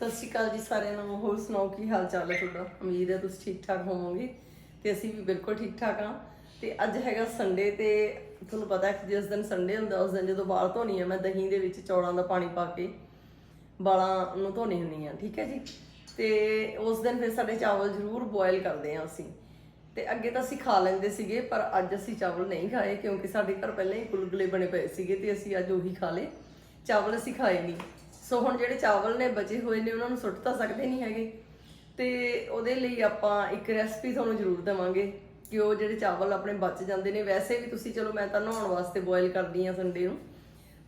ਸਤਿ ਸ਼੍ਰੀ ਅਕਾਲ ਜੀ ਸਾਰਿਆਂ ਨੂੰ। ਹੋਰ ਸੁਣਾਓ, ਕੀ ਹਾਲ ਚਾਲ ਹੈ ਤੁਹਾਡਾ? ਉਮੀਦ ਹੈ ਤੁਸੀਂ ਠੀਕ ਠਾਕ ਹੋਵੋਗੇ ਤੇ ਅਸੀਂ ਵੀ ਬਿਲਕੁਲ ਠੀਕ ਠਾਕ ਹਾਂ। ਤੇ ਅੱਜ ਹੈਗਾ ਸੰਡੇ ਤੇ ਤੁਹਾਨੂੰ ਪਤਾ ਹੈ ਕਿ ਜਿਸ ਦਿਨ ਸੰਡੇ ਹੁੰਦਾ, ਉਸ ਦਿਨ ਜਦੋਂ ਵਾਲ ਧੋਣੀ ਆ ਮੈਂ ਦਹੀਂ ਦੇ ਵਿੱਚ ਚੌਲਾਂ ਦਾ ਪਾਣੀ ਪਾ ਕੇ ਵਾਲਾਂ ਨੂੰ ਧੋਣੀ ਹੁੰਦੀ ਆ ਠੀਕ ਹੈ ਜੀ? ਤੇ ਉਸ ਦਿਨ ਫਿਰ ਸਾਡੇ ਚਾਵਲ ਜ਼ਰੂਰ ਬੋਇਲ ਕਰਦੇ ਆ ਅਸੀਂ। ਤੇ ਅੱਗੇ ਤਾਂ ਅਸੀਂ ਖਾ ਲੈਂਦੇ ਸੀਗੇ, ਪਰ ਅੱਜ ਅਸੀਂ ਚਾਵਲ ਨਹੀਂ ਖਾਏ ਕਿਉਂਕਿ ਸਾਡੇ ਘਰ ਪਹਿਲਾਂ ਹੀ ਗੁਲਗੁਲੇ ਬਣੇ ਪਏ ਸੀਗੇ ਤੇ ਅਸੀਂ ਅੱਜ ਉਹੀ ਖਾ ਲਏ। ਚਾਵਲ ਅਸੀਂ ਖਾਏ ਨਹੀਂ। ਸੋ ਹੁਣ ਜਿਹੜੇ ਚਾਵਲ ਨੇ ਬਚੇ ਹੋਏ ਨੇ, ਉਹਨਾਂ ਨੂੰ ਸੁੱਟ ਤਾਂ ਸਕਦੇ ਨਹੀਂ ਹੈਗੇ। ਤੇ ਉਹਦੇ ਲਈ ਆਪਾਂ ਇੱਕ ਰੈਸਪੀ ਤੁਹਾਨੂੰ ਜ਼ਰੂਰ ਦੇਵਾਂਗੇ ਕਿ ਉਹ ਜਿਹੜੇ ਚਾਵਲ ਆਪਣੇ ਬਚ ਜਾਂਦੇ ਨੇ। ਵੈਸੇ ਵੀ ਤੁਸੀਂ, ਚਲੋ, ਮੈਂ ਤਾਂ ਨਹਾਉਣ ਵਾਸਤੇ ਬੋਇਲ ਕਰਦੀ ਆ ਸੰਡੇ ਨੂੰ।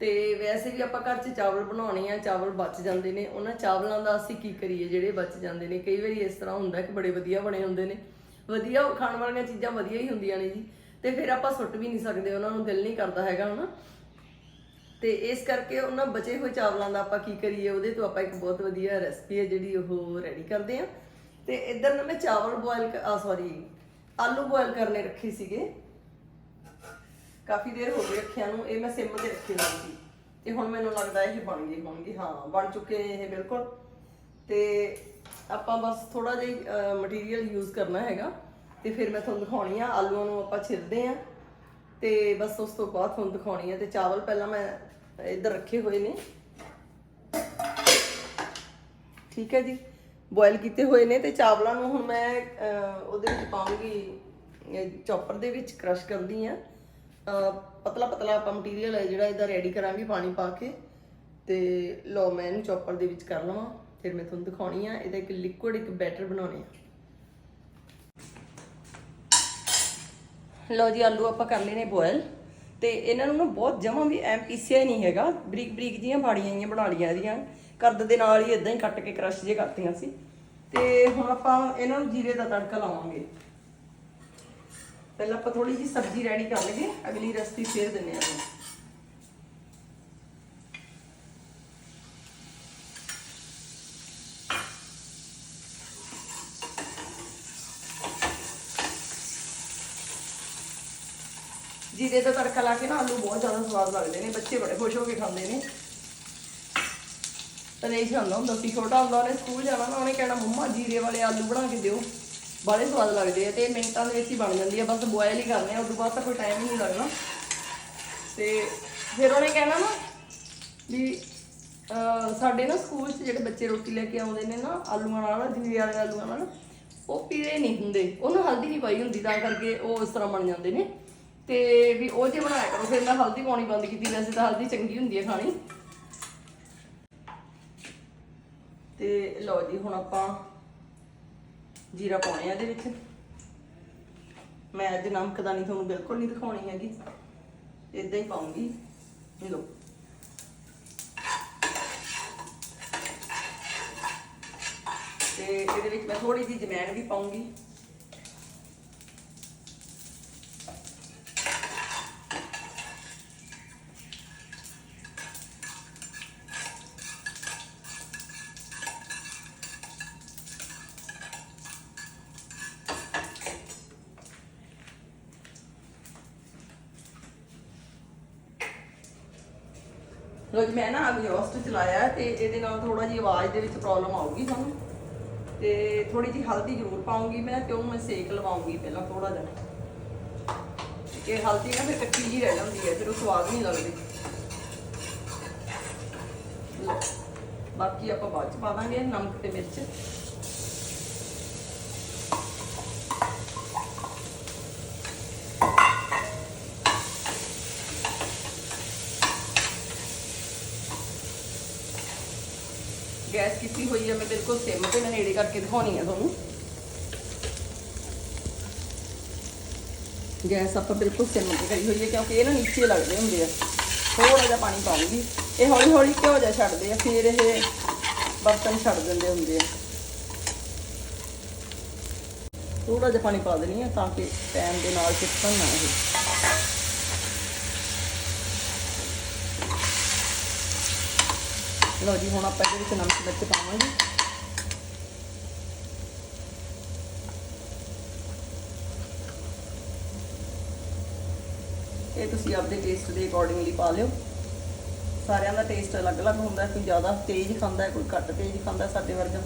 ਤੇ ਵੈਸੇ ਵੀ ਆਪਾਂ ਘਰ 'ਚ ਚਾਵਲ ਬਣਾਉਣੇ ਆ, ਚਾਵਲ ਬਚ ਜਾਂਦੇ ਨੇ। ਉਹਨਾਂ ਚਾਵਲਾਂ ਦਾ ਅਸੀਂ ਕੀ ਕਰੀਏ, ਜਿਹੜੇ ਬਚ ਜਾਂਦੇ ਨੇ? ਕਈ ਵਾਰੀ ਇਸ ਤਰ੍ਹਾਂ ਹੁੰਦਾ ਕਿ ਬੜੇ ਵਧੀਆ ਬਣੇ ਹੁੰਦੇ ਨੇ। ਵਧੀਆ ਖਾਣ ਵਾਲੀਆਂ ਚੀਜ਼ਾਂ ਵਧੀਆ ਹੀ ਹੁੰਦੀਆਂ ਨੇ ਜੀ। ਤੇ ਫਿਰ ਆਪਾਂ ਸੁੱਟ ਵੀ ਨਹੀਂ ਸਕਦੇ, ਉਹਨਾਂ ਨੂੰ ਦਿਲ ਨਹੀਂ ਕਰਦਾ ਹੈਗਾ, ਹਨਾ? ਤੇ ਇਸ ਕਰਕੇ ਉਹਨਾਂ ਬਚੇ ਹੋਏ ਚਾਵਲਾਂ ਦਾ ਆਪਾਂ ਕੀ ਕਰੀਏ, ਉਹਦੇ ਤੋਂ ਆਪਾਂ ਇੱਕ ਬਹੁਤ ਵਧੀਆ ਰੈਸਪੀ ਹੈ ਜਿਹੜੀ ਉਹ ਰੈਡੀ ਕਰਦੇ ਆ ਤੇ ਇੱਧਰ ਨਾ ਮੈਂ ਚਾਵਲ ਬੋਇਲ ਆ ਸੌਰੀ ਆਲੂ ਬੋਇਲ ਕਰਨੇ ਰੱਖੇ ਸੀਗੇ। ਕਾਫੀ ਦੇਰ ਹੋ ਗਈ ਰੱਖਿਆ ਨੂੰ, ਇਹ ਮੈਂ ਸਿਮ ਤੇ ਰੱਖੇ ਹੋਏ ਸੀ। ਤੇ ਹੁਣ ਮੈਨੂੰ ਲੱਗਦਾ ਇਹ ਬਣ ਗਏ ਹੋਣਗੇ ਹਾਂ, ਬਣ ਚੁੱਕੇ ਨੇ ਇਹ ਬਿਲਕੁਲ। ਤੇ ਆਪਾਂ ਬਸ ਥੋੜਾ ਜਿਹਾ ਮਟੀਰੀਅਲ ਯੂਜ਼ ਕਰਨਾ ਹੈਗਾ। ਤੇ ਫਿਰ ਮੈਂ ਤੁਹਾਨੂੰ ਦਿਖਾਉਣੀ ਆ, ਆਲੂਆਂ ਨੂੰ ਆਪਾਂ ਛਿਲਦੇ ਆ ਤੇ ਬਸ ਉਸ ਤੋਂ ਬਾਅਦ ਤੁਹਾਨੂੰ ਦਿਖਾਉਣੀ ਆ। ਤੇ ਚਾਵਲ ਪਹਿਲਾਂ ਮੈਂ ਇੱਧਰ ਰੱਖੇ ਹੋਏ ਨੇ। ਠੀਕ ਹੈ ਜੀ। ਬੋਇਲ ਕੀਤੇ ਹੋਏ ਨੇ ਤੇ ਚਾਵਲਾਂ ਨੂੰ ਹੁਣ ਮੈਂ ਉਹਦੇ ਵਿੱਚ ਪਾਉਂਗੀ। ਚੌਪਰ ਦੇ ਵਿੱਚ ਕ੍ਰਸ਼ ਕਰਦੀ ਆ ਪਤਲਾ ਪਤਲਾ ਆਪਾਂ ਮਟੀਰੀਅਲ ਹੈ ਜਿਹੜਾ, ਇਹਦਾ ਰੈਡੀ ਕਰਾਂਗੇ ਪਾਣੀ ਪਾ ਕੇ। ਤੇ ਲਓ, ਮੈਂ ਇਹਨੂੰ ਚੌਪਰ ਦੇ ਵਿੱਚ ਕਰ ਲਵਾਂ। ਫਿਰ ਮੈਂ ਤੁਹਾਨੂੰ ਦਿਖਾਉਣੀ ਆ ਇਹਦਾ ਇੱਕ ਲਿਕੁਇਡ ਇੱਕ ਬੈਟਰ ਬਣਾਉਣੇ ਆ ਲਓ ਜੀ, ਆਲੂ ਆਪਾਂ ਕਰ ਲਏ ਨੇ ਬੋਇਲ। ਤੇ ਇਹਨਾਂ ਨੂੰ ਨਾ ਬਹੁਤ ਜਮਾਂ ਵੀ ਐਮ ਪੀਸਿਆ ਹੀ ਨਹੀਂ ਹੈਗਾ। ਬਰੀਕ ਬਰੀਕ ਜੀਆਂ ਬਾੜੀਆਂ ਜੀਆਂ ਬਣਾ ਲਈਆਂ ਇਹਦੀਆਂ। ਕਰਦ ਦੇ ਨਾਲ ਹੀ ਇਦਾਂ ਹੀ ਕੱਟ ਕੇ ਕ੍ਰਸ਼ ਜੇ ਕਰਤੀਆਂ ਸੀ। ਤੇ ਹੁਣ ਆਪਾਂ ਇਹਨਾਂ ਨੂੰ ਜੀਰੇ ਦਾ ਤੜਕਾ ਲਾਵਾਂਗੇ। ਪਹਿਲਾਂ ਆਪਾਂ ਥੋੜੀ ਜੀ ਸਬਜ਼ੀ ਰੈਡੀ ਕਰ ਲਈਏ। ਅਗਲੀ ਰੈਸਪੀ ਫੇਰ ਦਿੰਨੇ ਆ ਜੀਰੇ ਦਾ ਤੜਕਾ ਲਾ ਕੇ ਨਾ ਆਲੂ ਬਹੁਤ ਜ਼ਿਆਦਾ ਸਵਾਦ ਲੱਗਦੇ ਨੇ, ਬੱਚੇ ਬੜੇ ਖੁਸ਼ ਹੋ ਕੇ ਖਾਂਦੇ ਨੇ। ਤਾਂ ਨਹੀਂ ਖਾਂਦਾ ਹੁੰਦਾ ਸੀ, ਛੋਟਾ ਹੁੰਦਾ, ਉਹਨੇ ਸਕੂਲ ਜਾਣਾ ਨਾ, ਉਹਨੇ ਕਹਿਣਾ, ਮੰਮਾ, ਜੀਰੇ ਵਾਲੇ ਆਲੂ ਬਣਾ ਕੇ ਦਿਓ। ਬੜੇ ਸਵਾਦ ਲੱਗਦੇ ਆ ਤੇ ਮਿੰਟਾਂ ਦੇ ਵਿੱਚ ਹੀ ਬਣ ਜਾਂਦੀ ਆ, ਬਸ ਬੋਇਲ ਹੀ ਕਰਨੇ ਆ, ਉਦੋਂ ਬਾਅਦ ਤਾਂ ਕੋਈ ਟਾਈਮ ਹੀ ਨਹੀਂ ਲੱਗਣਾ। ਤੇ ਫਿਰ ਉਹਨੇ ਕਹਿਣਾ ਨਾ ਵੀ ਸਾਡੇ ਨਾ ਸਕੂਲ 'ਚ ਜਿਹੜੇ ਬੱਚੇ ਰੋਟੀ ਲੈ ਕੇ ਆਉਂਦੇ ਨੇ ਨਾ, ਆਲੂਆਂ ਨਾਲ, ਜੀਰੇ ਵਾਲੇ ਆਲੂਆਂ ਨਾਲ, ਉਹ ਪੀਲੇ ਨਹੀਂ ਹੁੰਦੇ। ਉਹਨੂੰ ਹਲਦੀ ਨਹੀਂ ਪਾਈ ਹੁੰਦੀ, ਤਾਂ ਕਰਕੇ ਉਹ ਇਸ ਤਰ੍ਹਾਂ ਬਣ ਜਾਂਦੇ ਨੇ। ਤੇ ਵੀ ਉਹ ਜੇ ਬਣਾਇਆ ਕਰੋ, ਫਿਰ ਮੈਂ ਹਲਦੀ ਪਾਉਣੀ ਬੰਦ ਕੀਤੀ। ਵੈਸੇ ਤਾਂ ਹਲਦੀ ਚੰਗੀ ਹੁੰਦੀ ਹੈ ਖਾਣੀ। ਤੇ ਲਓ ਜੀ, ਹੁਣ ਆਪਾਂ ਜੀਰਾ ਪਾਉਣੇ ਆ ਇਹਦੇ ਵਿੱਚ। ਮੈਂ ਅੱਜ ਨਮਕ ਤੁਹਾਨੂੰ ਬਿਲਕੁਲ ਨਹੀਂ ਦਿਖਾਉਣੀ ਹੈਗੀ। ਇਦਾਂ ਹੀ ਪਾਉਂਗੀ। ਲਓ। ਤੇ ਇਹਦੇ ਵਿੱਚ ਮੈਂ ਥੋੜੀ ਜਿਹੀ ਜਮੈਣ ਵੀ ਪਾਉਂਗੀ। ਲੋ ਮੈਂ ਨਾ ਅਗਜ਼ੌਸਟ ਚਲਾਇਆ ਤੇ ਇਹਦੇ ਨਾਲ ਥੋੜਾ ਜਿਹੀ ਆਵਾਜ਼ ਦੇ ਵਿੱਚ ਪ੍ਰੋਬਲਮ ਆਊਗੀ ਤੁਹਾਨੂੰ। ਤੇ ਥੋੜੀ ਜਿਹੀ ਹਲਦੀ ਜ਼ਰੂਰ ਪਾਉਂਗੀ ਮੈਂ ਤੇ ਉਹਨੂੰ ਮੈਂ ਸੇਕ ਲਵਾਉਂਗੀ ਪਹਿਲਾਂ ਥੋੜਾ ਜਿਹਾ। ਕਿ ਹਲਦੀ ਨਾ ਫਿਰ ਕੱਚੀ ਜਿਹੀ ਰਹਿ ਜਾਂਦੀ ਹੈ, ਫਿਰ ਉਹ ਸਵਾਦ ਨਹੀਂ ਲੱਗਦੀ। ਬਾਕੀ ਆਪਾਂ ਬਾਅਦ ਚ ਪਾ ਦਾਂਗੇ ਨਮਕ ਤੇ ਮਿਰਚ ਗੈਸ ਕੀਤੀ ਹੋਈ ਹੈ ਮੈਂ ਬਿਲਕੁਲ ਸਿਮ ਤੇ ਮੈਂ ਨੇੜੇ ਕਰਕੇ ਦਿਖਾਉਣੀ ਆ ਤੁਹਾਨੂੰ ਗੈਸ ਆਪਾਂ ਬਿਲਕੁਲ ਸਿਮ ਤੇ ਕਰੀ ਹੋਈ ਹੈ ਕਿਉਂਕਿ ਇਹ ਨਾ ਨੀਚੇ ਲੱਗਦੇ ਹੁੰਦੇ ਆ ਥੋੜਾ ਜਿਹਾ ਪਾਣੀ ਪਾਉਂਗੀ ਇਹ ਹੌਲੀ ਹੌਲੀ ਘਿਓ ਜਿਹਾ ਛੱਡਦੇ ਆ ਫਿਰ ਇਹ ਬਰਤਨ ਛੱਡ ਦਿੰਦੇ ਹੁੰਦੇ ਆ ਥੋੜਾ ਜਿਹਾ ਪਾਣੀ ਪਾ ਦੇਣੀ ਆ ਤਾਂ ਕਿ ਟਾਈਮ ਦੇ ਨਾਲ ਚਿਪਕਣ ਨਾ ਇਹ ਲਓ ਜੀ, ਹੁਣ ਆਪਾਂ ਇਹਦੇ ਵਿੱਚ ਨਮਕ ਮਿਰਚ ਪਾਵਾਂਗੇ। ਇਹ ਤੁਸੀਂ ਆਪਦੇ ਟੇਸਟ ਦੇ ਅਕੋਰਡਿੰਗਲੀ ਪਾ ਲਿਓ। ਸਾਰਿਆਂ ਦਾ ਟੇਸਟ ਅਲੱਗ-ਅਲੱਗ ਹੁੰਦਾ, ਕੋਈ ਜ਼ਿਆਦਾ ਤੇਜ਼ ਖਾਂਦਾ, ਕੋਈ ਘੱਟ ਤੇਜ਼ ਖਾਂਦਾ ਸਾਡੇ ਵਰਗਾ।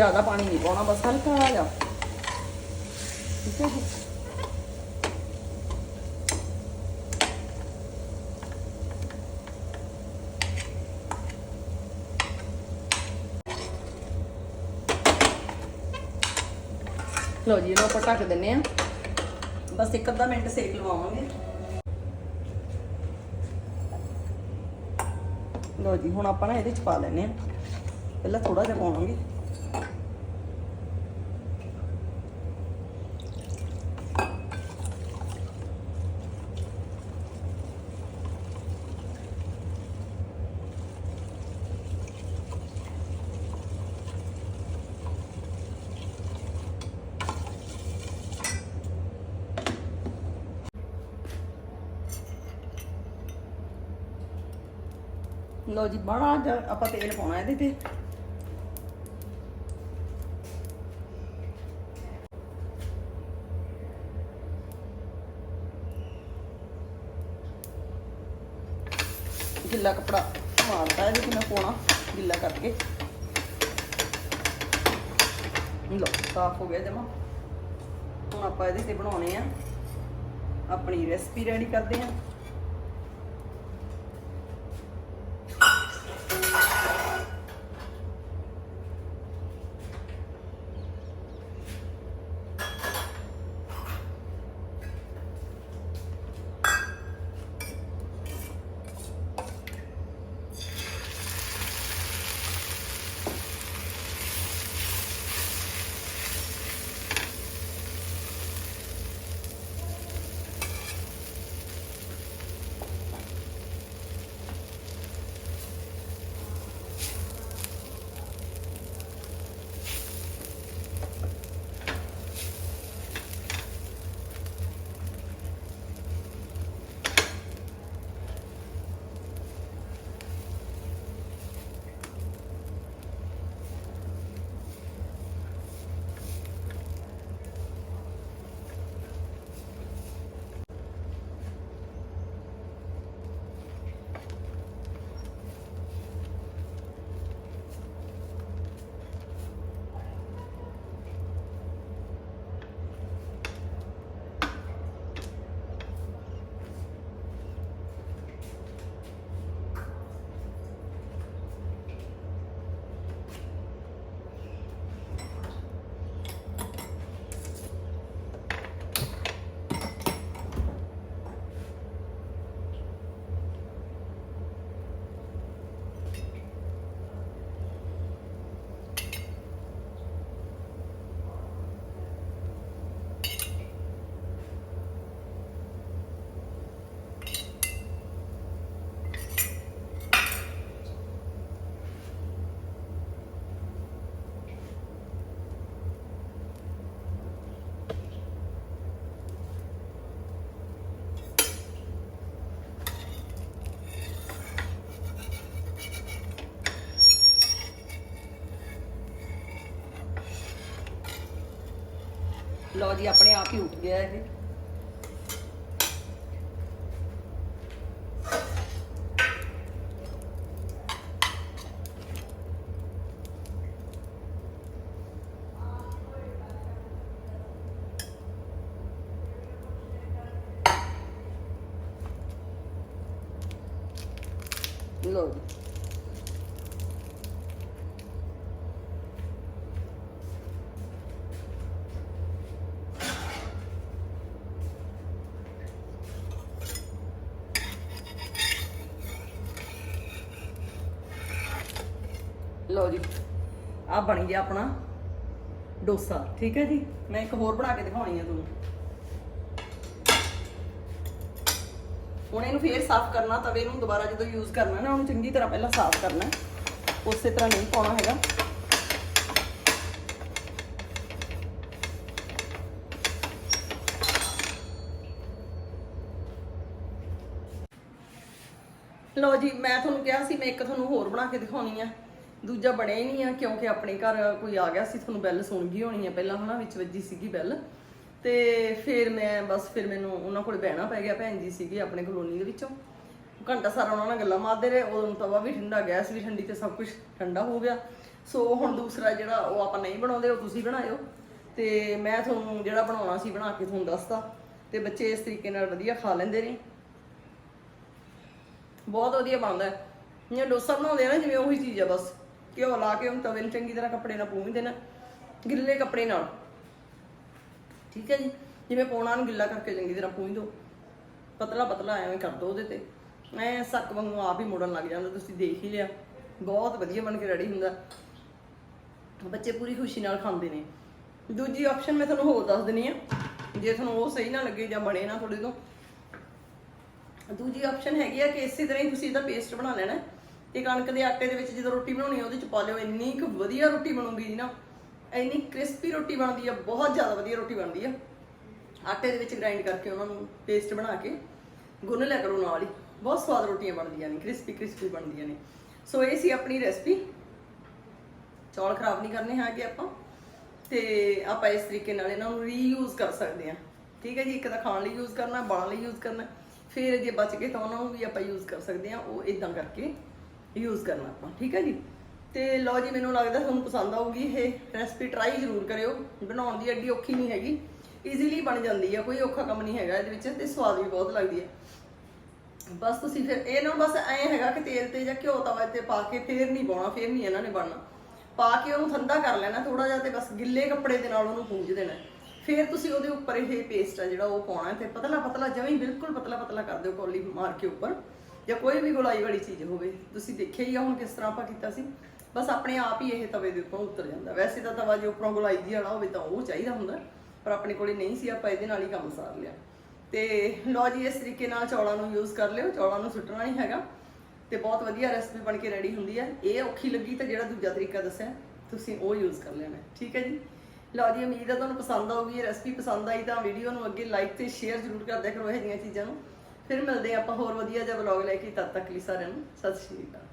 ਜ਼ਿਆਦਾ ਪਾਣੀ ਨਹੀਂ ਪਾਉਣਾ, ਬਸ ਹਲਕਾ ਜਿਹਾ। ਠੀਕ ਹੈ ਜੀ ਲਓ ਜੀ, ਇਹਨੂੰ ਆਪਾਂ ਢੱਕ ਦਿੰਨੇ ਆ ਬਸ ਇੱਕ ਅੱਧਾ ਮਿੰਟ ਸੇਕ ਲਵਾਵਾਂਗੇ। ਲਓ ਜੀ, ਹੁਣ ਆਪਾਂ ਨਾ ਇਹਦੇ ਚ ਪਾ ਲੈਨੇ ਆ ਪਹਿਲਾਂ ਥੋੜਾ ਜਿਹਾ ਪਾਵਾਂਗੇ ਲਓ ਜੀ ਬੜਾ ਜਿਹਾ ਆਪਾਂ ਤੇਲ ਪਾਉਣਾ ਗਿੱਲਾ ਕਪੜਾ ਮਾਰਦਾ ਇਹਦੇ ਤੇ ਮੈਂ ਪਾਉਣਾ ਗਿੱਲਾ ਕਰਕੇ। ਲਓ, ਸਾਫ਼ ਹੋ ਗਿਆ ਜਮਾ। ਹੁਣ ਆਪਾਂ ਇਹਦੇ ਤੇ ਬਣਾਉਣੇ ਆ ਆਪਣੀ ਰੈਸਪੀ ਰੈਡੀ ਕਰਦੇ ਆ। ਲਓ ਜੀ ਆਪਣੇ ਆਪ ਹੀ ਉੱਠ ਗਿਆ ਇਹ। ਲਓ ਲਓ ਜੀ। ਆ ਬਣੀ ਜੇ ਆਪਣਾ ਡੋਸਾ। ਠੀਕ ਹੈ ਜੀ? ਮੈਂ ਇੱਕ ਹੋਰ ਬਣਾ ਕੇ ਦਿਖਾਉਣੀ ਆ ਤੁਹਾਨੂੰ। ਹੁਣ ਇਹਨੂੰ ਫੇਰ ਸਾਫ਼ ਕਰਨਾ, ਤਵੇ ਨੂੰ ਦੁਬਾਰਾ ਜਦੋਂ ਯੂਜ਼ ਕਰਨਾ ਨਾ, ਉਹਨੂੰ ਚੰਗੀ ਤਰ੍ਹਾਂ ਪਹਿਲਾਂ ਸਾਫ਼ ਕਰਨਾ। ਉਸੇ ਤਰ੍ਹਾਂ ਨਹੀਂ ਪਾਉਣਾ ਹੈਗਾ। ਲੋ ਜੀ, ਮੈਂ ਤੁਹਾਨੂੰ ਕਿਹਾ ਸੀ, ਮੈਂ ਇੱਕ ਤੁਹਾਨੂੰ ਹੋਰ ਬਣਾ ਕੇ ਦਿਖਾਉਣੀ ਆ। ਦੂਜਾ ਬਣਿਆ ਹੀ ਨਹੀਂ ਆ, ਕਿਉਂਕਿ ਆਪਣੇ ਘਰ ਕੋਈ ਆ ਗਿਆ ਸੀ, ਤੁਹਾਨੂੰ ਬੈਲ ਸੁਣ ਗਈ ਹੋਣੀ ਆ ਪਹਿਲਾਂ, ਹਨਾ, ਵਿੱਚ ਵੱਜੀ ਸੀਗੀ ਬੈਲ ਤੇ ਫਿਰ ਮੈਂ, ਬਸ ਫਿਰ ਮੈਨੂੰ ਉਹਨਾਂ ਕੋਲ ਬਹਿਣਾ ਪੈ ਗਿਆ, ਭੈਣ ਜੀ ਸੀਗੀ ਆਪਣੇ ਕਲੋਨੀ ਦੇ ਵਿੱਚੋਂ। ਘੰਟਾ ਸਾਰਾ ਉਹਨਾਂ ਨਾਲ ਗੱਲਾਂ ਮਾਰਦੇ ਰਹੇ, ਉਦੋਂ ਤਵਾ ਵੀ ਠੰਡਾ, ਗੈਸ ਵੀ ਠੰਡੀ ਤੇ ਸਭ ਕੁਝ ਠੰਡਾ ਹੋ ਗਿਆ। ਸੋ ਹੁਣ ਦੂਸਰਾ ਜਿਹੜਾ ਉਹ ਆਪਾਂ ਨਹੀਂ ਬਣਾਉਂਦੇ, ਉਹ ਤੁਸੀਂ ਬਣਾਇਓ। ਤੇ ਮੈਂ ਤੁਹਾਨੂੰ ਜਿਹੜਾ ਬਣਾਉਣਾ ਸੀ ਬਣਾ ਕੇ ਤੁਹਾਨੂੰ ਦੱਸਤਾ। ਤੇ ਬੱਚੇ ਇਸ ਤਰੀਕੇ ਨਾਲ ਵਧੀਆ ਖਾ ਲੈਂਦੇ ਨੇ। ਬਹੁਤ ਵਧੀਆ ਬਣਦਾ। ਹੈ ਜਿਵੇਂ ਡੋਸਾ ਬਣਾਉਂਦੇ ਆ ਨਾ, ਜਿਵੇਂ ਉਹੀ ਚੀਜ਼ ਆ ਬਸ। ਘਿਓ ਲਾ ਕੇ ਉਹਨੂੰ ਤਵੇ ਨੂੰ ਚੰਗੀ ਤਰ੍ਹਾਂ ਕੱਪੜੇ ਨਾਲ ਪੂੰਝ ਦੇਣਾ, ਗਿੱਲੇ ਕੱਪੜੇ ਨਾਲ। ਠੀਕ ਹੈ ਜੀ? ਜਿਵੇਂ ਪੌਣਾ ਨੂੰ ਗਿੱਲਾ ਕਰਕੇ ਚੰਗੀ ਤਰ੍ਹਾਂ ਪੂੰਝ ਦਿਓ ਪਤਲਾ ਪਤਲਾ ਐਵੇਂ ਕਰ ਦੋ ਉਹਦੇ ਤੇ। ਐ ਸੱਕ ਵਾਂਗੂ ਆਪ ਹੀ ਮੁੜਨ ਲੱਗ ਜਾਂਦਾ, ਤੁਸੀਂ ਦੇਖ ਹੀ ਲਿਆ। ਬਹੁਤ ਵਧੀਆ ਬਣ ਕੇ ਰੈਡੀ ਹੁੰਦਾ। ਬੱਚੇ ਪੂਰੀ ਖੁਸ਼ੀ ਨਾਲ ਖਾਂਦੇ ਨੇ। ਦੂਜੀ ਆਪਸ਼ਨ ਮੈਂ ਤੁਹਾਨੂੰ ਹੋਰ ਦੱਸ ਦਿੰਨੀ ਆ ਜੇ ਤੁਹਾਨੂੰ ਉਹ ਸਹੀ ਨਾ ਲੱਗੇ ਜਾਂ ਬਣੇ ਨਾ ਤੁਹਾਡੇ ਤੋਂ। ਦੂਜੀ ਆਪਸ਼ਨ ਹੈਗੀ ਆ ਕਿ ਇਸੇ ਤਰ੍ਹਾਂ ਹੀ ਤੁਸੀਂ ਇਹਦਾ ਪੇਸਟ ਬਣਾ ਲੈਣਾ। ਤੇ ਕਣਕ ਦੇ ਆਟੇ ਦੇ ਵਿੱਚ ਜਦੋਂ ਰੋਟੀ ਬਣਾਉਣੀ ਆ, ਉਹਦੇ ਚ ਪਾ ਲਿਓ ਇੰਨੀ ਕੁ ਵਧੀਆ ਰੋਟੀ ਬਣੂਗੀ ਜੀ ਨਾ। ਇੰਨੀ ਕ੍ਰਿਸਪੀ ਰੋਟੀ ਬਣਦੀ ਆ, ਬਹੁਤ ਜ਼ਿਆਦਾ ਵਧੀਆ ਰੋਟੀ ਬਣਦੀ ਆ। ਆਟੇ ਦੇ ਵਿੱਚ ਗ੍ਰਾਈਂਡ ਕਰਕੇ ਉਹਨਾਂ ਨੂੰ ਪੇਸਟ ਬਣਾ ਕੇ ਗੁੰਨ ਲਿਆ ਕਰੋ ਨਾਲ ਹੀ। ਬਹੁਤ ਸਵਾਦ ਰੋਟੀਆਂ ਬਣਦੀਆਂ ਨੇ ਕ੍ਰਿਸਪੀ ਕ੍ਰਿਸਪੀ ਬਣਦੀਆਂ ਨੇ। ਸੋ ਇਹ ਸੀ ਆਪਣੀ ਰੈਸਪੀ ਚੌਲ ਖਰਾਬ ਨਹੀਂ ਕਰਨੇ ਹੈਗੇ ਆਪਾਂ। ਤੇ ਆਪਾਂ ਇਸ ਤਰੀਕੇ ਨਾਲ ਇਹਨਾਂ ਨੂੰ ਰੀਯੂਜ਼ ਕਰ ਸਕਦੇ ਹਾਂ ਠੀਕ ਹੈ ਜੀ, ਇੱਕ ਤਾਂ ਖਾਣ ਲਈ ਯੂਜ਼ ਕਰਨਾ ਬਾਣ ਲਈ ਯੂਜ਼ ਕਰਨਾ। ਫਿਰ ਜੇ ਬਚ ਗਏ ਤਾਂ ਉਹਨਾਂ ਨੂੰ ਵੀ ਆਪਾਂ ਯੂਜ਼ ਕਰ ਸਕਦੇ ਹਾਂ ਉਹ ਇਦਾਂ ਕਰਕੇ ਯੂਜ਼ ਕਰਨਾ ਆਪਾਂ, ਠੀਕ ਹੈ ਜੀ? ਤੇ ਲਓ ਜੀ, ਮੈਨੂੰ ਲੱਗਦਾ ਤੁਹਾਨੂੰ ਪਸੰਦ ਆਊਗੀ ਇਹ ਰੈਸਪੀ ਟਰਾਈ ਜ਼ਰੂਰ ਕਰਿਓ। ਬਣਾਉਣ ਦੀ ਐਡੀ ਔਖੀ ਨਹੀਂ ਹੈਗੀ। ਈਜ਼ੀਲੀ ਬਣ ਜਾਂਦੀ ਹੈ ਕੋਈ ਔਖਾ ਕੰਮ ਨਹੀਂ ਹੈਗਾ ਇਹਦੇ ਵਿੱਚ ਤੇ ਸਵਾਦ ਵੀ ਬਹੁਤ ਲੱਗਦੀ ਹੈ ਬਸ ਤੁਸੀਂ ਫਿਰ ਇਹ ਨਾ ਬਸ ਐ ਹੈਗਾ ਕਿ ਤੇਲ ਤੇ ਜਾਂ ਘਿਓ ਤਵਾ ਤੇ ਪਾ ਕੇ ਫੇਰ ਨਹੀਂ ਪਾਉਣਾ, ਫੇਰ ਨਹੀਂ ਇਹਨਾਂ ਨੇ ਬਣਨਾ। ਪਾ ਕੇ ਉਹਨੂੰ ਠੰਡਾ ਕਰ ਲੈਣਾ ਥੋੜਾ ਜਿਹਾ ਤੇ ਬਸ ਗਿੱਲੇ ਕੱਪੜੇ ਦੇ ਨਾਲ ਉਹਨੂੰ ਪੂੰਝ ਦੇਣਾ। ਫਿਰ ਤੁਸੀਂ ਉਹਦੇ ਉੱਪਰ ਇਹ ਪੇਸਟ ਆ ਜਿਹੜਾ ਉਹ ਪਾਉਣਾ ਹੈ ਤੇ ਪਤਲਾ ਪਤਲਾ ਜਿਵੇਂ ਬਿਲਕੁਲ ਪਤਲਾ ਪਤਲਾ ਕਰ ਦਿਓ ਕੋਲੀ ਮਾਰ ਕੇ ਉੱਪਰ। ਜਾਂ ਕੋਈ ਵੀ ਗੋਲਾਈ ਵਾਲੀ ਚੀਜ਼ ਹੋਵੇ, ਤੁਸੀਂ ਦੇਖਿਆ ਹੀ ਆ ਹੁਣ ਕਿਸ ਤਰ੍ਹਾਂ ਆਪਾਂ ਕੀਤਾ ਸੀ। ਬਸ ਆਪਣੇ ਆਪ ਹੀ ਇਹ ਤਵੇ ਦੇ ਉੱਪਰ ਉਤਰ ਜਾਂਦਾ। ਵੈਸੇ ਤਾਂ ਤਵਾ ਜੇ ਉੱਪਰੋਂ ਗੋਲਾਈ ਜੀ ਵਾਲਾ ਹੋਵੇ ਤਾਂ ਉਹ ਚਾਹੀਦਾ ਹੁੰਦਾ, ਪਰ ਆਪਣੇ ਕੋਲੇ ਨਹੀਂ ਸੀ, ਆਪਾਂ ਇਹਦੇ ਨਾਲ ਹੀ ਕੰਮ ਸਾਰ ਲਿਆ। ਤੇ ਲਓ ਜੀ, ਇਸ ਤਰੀਕੇ ਨਾਲ ਚੌਲਾਂ ਨੂੰ ਯੂਜ਼ ਕਰ ਲਿਓ, ਚੌਲਾਂ ਨੂੰ ਸੁੱਟਣਾ ਨਹੀਂ ਹੈਗਾ। ਤੇ ਬਹੁਤ ਵਧੀਆ ਰੈਸਪੀ ਬਣ ਕੇ ਰੈਡੀ ਹੁੰਦੀ ਹੈ। ਇਹ ਔਖੀ ਲੱਗੀ ਤਾਂ ਜਿਹੜਾ ਦੂਜਾ ਤਰੀਕਾ ਦੱਸਿਆ, ਤੁਸੀਂ ਉਹ ਯੂਜ਼ ਕਰ ਲੈਣਾ ਠੀਕ ਹੈ ਜੀ? ਲਓ ਜੀ, ਉਮੀਦ ਹੈ ਤੁਹਾਨੂੰ ਪਸੰਦ ਆਊਗੀ। ਇਹ ਰੈਸਪੀ ਪਸੰਦ ਆਈ ਤਾਂ ਵੀਡੀਓ ਨੂੰ ਅੱਗੇ ਲਾਈਕ ਤੇ ਸ਼ੇਅਰ ਜ਼ਰੂਰ ਕਰ ਦਿਆ ਕਰੋ ਇਹ ਜਿਹੀਆਂ ਚੀਜ਼ਾਂ ਨੂੰ। ਫਿਰ ਮਿਲਦੇ ਹਾਂ ਆਪਾਂ ਹੋਰ ਵਧੀਆ ਜਿਹਾ ਵਲੌਗ ਲੈ ਕੇ, ਤਦ ਤੱਕ ਲਈ ਸਾਰਿਆਂ ਨੂੰ ਸਤਿ ਸ਼੍ਰੀ ਅਕਾਲ।